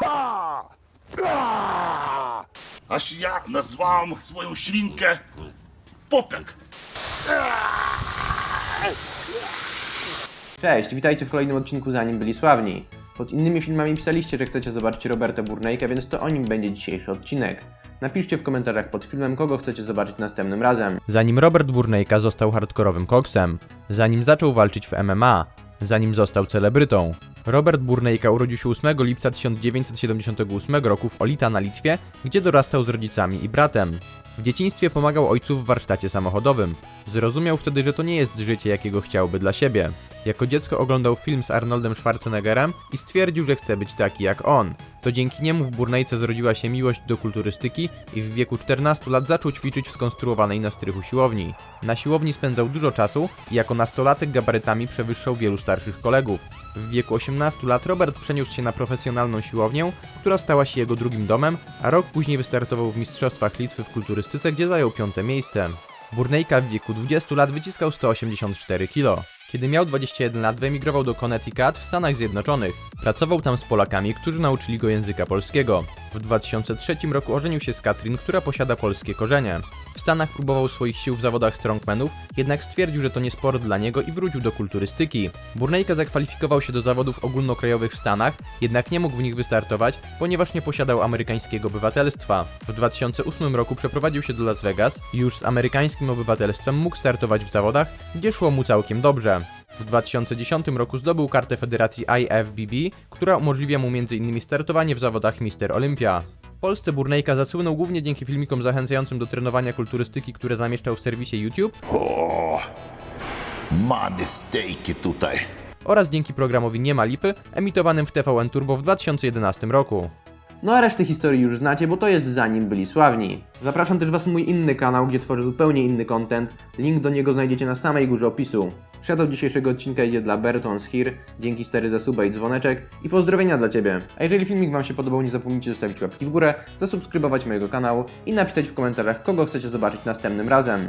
Ha! Ah! Aż ja nazwałam swoją świnkę Popek. Cześć, witajcie w kolejnym odcinku Zanim Byli Sławni. Pod innymi filmami pisaliście, że chcecie zobaczyć Roberta Burnejka, więc to o nim będzie dzisiejszy odcinek. Napiszcie w komentarzach pod filmem, kogo chcecie zobaczyć następnym razem. Zanim Robert Burnejka został hardkorowym koksem, zanim zaczął walczyć w MMA, zanim został celebrytą. Robert Burnejka urodził się 8 lipca 1978 roku w Olita na Litwie, gdzie dorastał z rodzicami i bratem. W dzieciństwie pomagał ojcu w warsztacie samochodowym. Zrozumiał wtedy, że to nie jest życie, jakiego chciałby dla siebie. Jako dziecko oglądał film z Arnoldem Schwarzeneggerem i stwierdził, że chce być taki jak on. To dzięki niemu w Burnejce zrodziła się miłość do kulturystyki i w wieku 14 lat zaczął ćwiczyć w skonstruowanej na strychu siłowni. Na siłowni spędzał dużo czasu i jako nastolatek gabarytami przewyższał wielu starszych kolegów. W wieku 18 lat Robert przeniósł się na profesjonalną siłownię, która stała się jego drugim domem, a rok później wystartował w Mistrzostwach Litwy w kulturystyce, gdzie zajął piąte miejsce. Burnejka w wieku 20 lat wyciskał 184 kg. Kiedy miał 21 lat, wyemigrował do Connecticut w Stanach Zjednoczonych. Pracował tam z Polakami, którzy nauczyli go języka polskiego. W 2003 roku ożenił się z Katrin, która posiada polskie korzenie. W Stanach próbował swoich sił w zawodach strongmanów, jednak stwierdził, że to nie sport dla niego i wrócił do kulturystyki. Burnejka zakwalifikował się do zawodów ogólnokrajowych w Stanach, jednak nie mógł w nich wystartować, ponieważ nie posiadał amerykańskiego obywatelstwa. W 2008 roku przeprowadził się do Las Vegas już z amerykańskim obywatelstwem mógł startować w zawodach, gdzie szło mu całkiem dobrze. W 2010 roku zdobył kartę federacji IFBB, która umożliwia mu m.in. startowanie w zawodach Mister Olympia. W Polsce Burnejka zasłynął głównie dzięki filmikom zachęcającym do trenowania kulturystyki, które zamieszczał w serwisie YouTube O, mamy stejki tutaj. oraz dzięki programowi Nie ma lipy, emitowanym w TVN Turbo w 2011 roku. No a resztę historii już znacie, bo to jest Zanim Byli Sławni. Zapraszam też Was na mój inny kanał, gdzie tworzę zupełnie inny content. Link do niego znajdziecie na samej górze opisu. Shadow dzisiejszego odcinka idzie dla Bertons Here, dzięki stary za suba i dzwoneczek i pozdrowienia dla Ciebie. A jeżeli filmik Wam się podobał, nie zapomnijcie zostawić łapki w górę, zasubskrybować mojego kanału i napisać w komentarzach, kogo chcecie zobaczyć następnym razem.